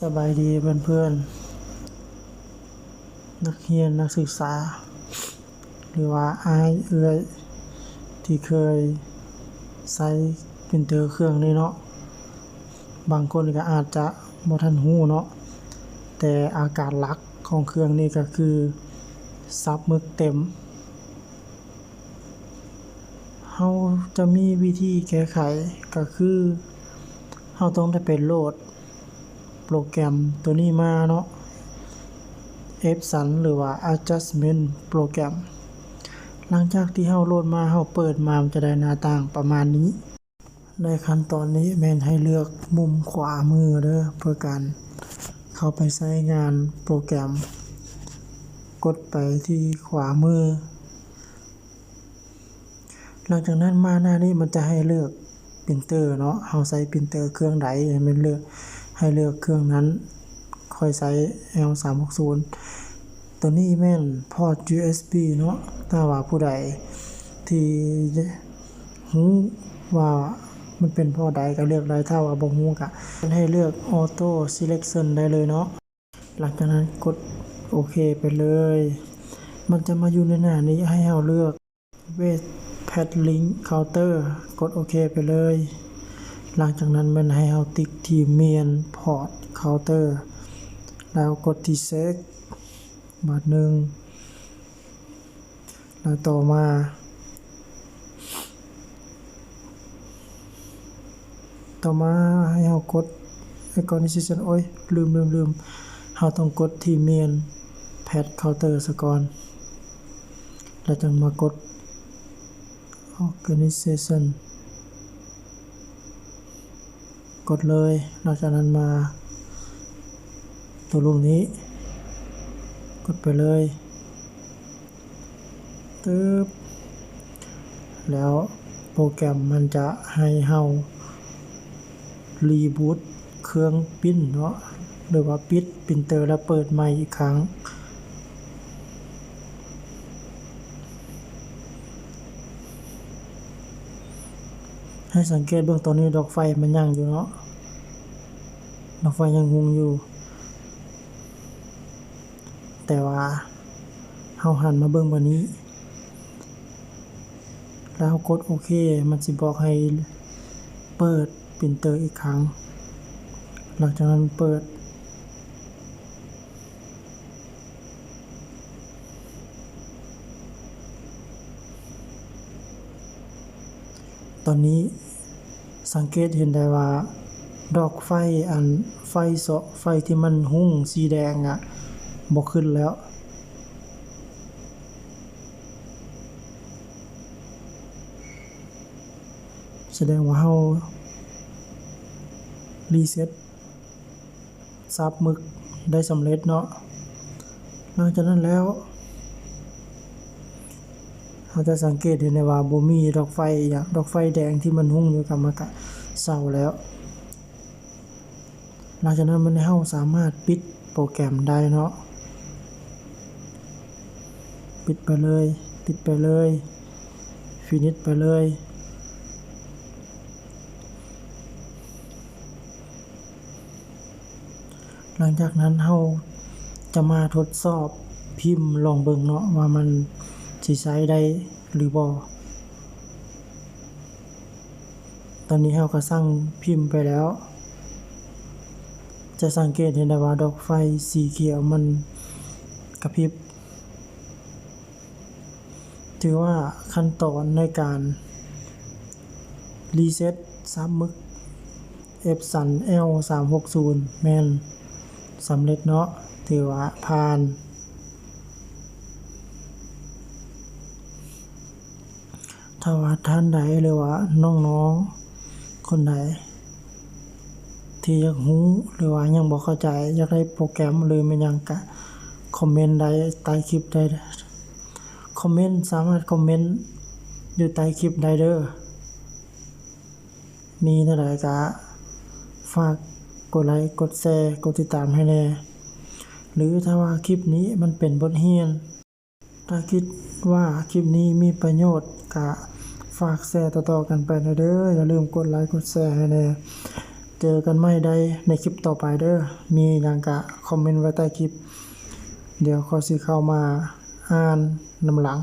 สบายดีเพื่อนๆ นักเรียนนักศึกษา หรือว่าอายเอื้อยที่เคยใช้เปรินเตอร์เครื่องนี้เนาะบางคนก็อาจจะบ่ทันรู้เนาะแต่อาการหลักของเครื่องนี้ก็คือซับมึกเต็มเฮาจะมีวิธีแก้ไขก็คือเฮาต้องได้ไปโหลด รแกรมตัวนี้มาเนาะ Epson หรือว่า Adjustment โปรแกรมหลังจากที่เฮาโหลดมาเฮาเปิดมามันจะได้หน้าต่างประมาณนี้ ในขั้นตอนนี้แมนให้เลือกมุมขวามือเด้อเพื่อการเข้าไปใช้งานโปรแกรม กดไปที่ขวามือ หลังจากนั้นมาหน้านี้มันจะให้เลือกปรินเตอร์เนาะเฮาใช้ปรินเตอร์เครื่องใดให้มันเลือก ให้เลือกเครื่องนั้น ค่อยใช้ L360 ตัวนี้แม่นพอร์ต USB เนาะถ้าว่าผู้ใดที่รู้ว่ามันเป็นพอร์ตใดก็เลือกได้ถ้าว่าบ่รู้ก็ให้เลือก Auto Selection ได้เลยเนาะหลังจากนั้นกดโอเคไปเลย มันจะมาอยู่ในหน้านี้ให้เราเลือก Wait Pad Link Counter กดโอเคไปเลย หลังจากนั้นมันให้เราติ๊กที่ Main Port Counter แล้วกดที่ Set บาทหนึ่งแล้วต่อมาต่อมาให้เรากด Recognition โอ้ย ลืมลืมลืมเราต้องกดที่ Main Pad Counter ซะก่อน แล้วจึงมากด Organization กดเลยหลังจากนั้นมา ตัวรูปนี้ กดไปเลยตึ๊บแล้วโปรแกรมมันจะให้เฮารีบูตเครื่องปิ้นเนาะหรือว่าปิดปรินเตอร์แล้วเปิดใหม่อีกครั้ง ให้สังเกตเบื้องต้นนี้ดอกไฟมันยังอยู่เนาะดอกไฟยังหุงอยู่ แต่ว่าเฮาหันมาเบื้องบนนี้ แล้วกดโอเค มันจะบอกให้เปิดปรินเตอร์อีกครั้ง หลังจากนั้นเปิด ตอนนี้สังเกตเห็นได้ว่า ดอกไฟอันไฟเสาะไฟที่มันหุ้งสีแดงอะ่ะบ่ขึ้นแล้ว แสดงว่าเฮารีเซ็ตซับมึกได้สำเร็จเนาะหลังจากนั้นแล้ว เราจะสังเกตเห็นได้ว่าบ่มีดอกไฟอย่างดอกไฟแดงที่มันหุ้งอยู่กับมันก็เศร้าแล้ว หลังจากนั้นมันให้เราสามารถปิดโปรแกรมได้เนาะปิดไปเลยปิดไปเลยฟินิชไปเลยหลังจากนั้นเราจะมาทดสอบพิมพ์ลองเบิ่งเนาะว่ามัน สิใช้ได้หรือบ่ตอนนี้เราก็สั่งพิมพ์ไปแล้ว จะสังเกตเห็นได้ว่าดอกไฟสีเขียวมันกระพริบ ถือว่าขั้นตอนในการ รีเซ็ตซับมึก Epson L360 แมนสำเร็จเนาะถือว่าผ่าน ถ้าว่าท่านใดหรือว่าน้องๆ คนใดที่อยากรู้หรือว่ายังบ่เข้าใจ อยากได้โปรแกรมหรือมันยังกะคอมเมนต์ได้ใต้คลิปได้คอมเมนต์สามารถคอมเมนต์อยู่ใต้คลิปได้เด้อมีเท่าใดก็ฝากกดไลค์กดแชร์กดติดตามให้แน่หรือถ้าว่าคลิปนี้มันเป็นบทเรียน ถ้าคิดว่าคลิปนี้มีประโยชน์ก็ ฝากแชร์ต่อๆกันไปนะเด้ออย่าลืมกดไลค์กดแชร์ให้แน่เจอกันไม่ได้ในคลิปต่อไปเด้อมีอย่างกะคอมเมนต์ไว้ใต้คลิป เดี๋ยวขอสิเข้ามาอ่านนำหลัง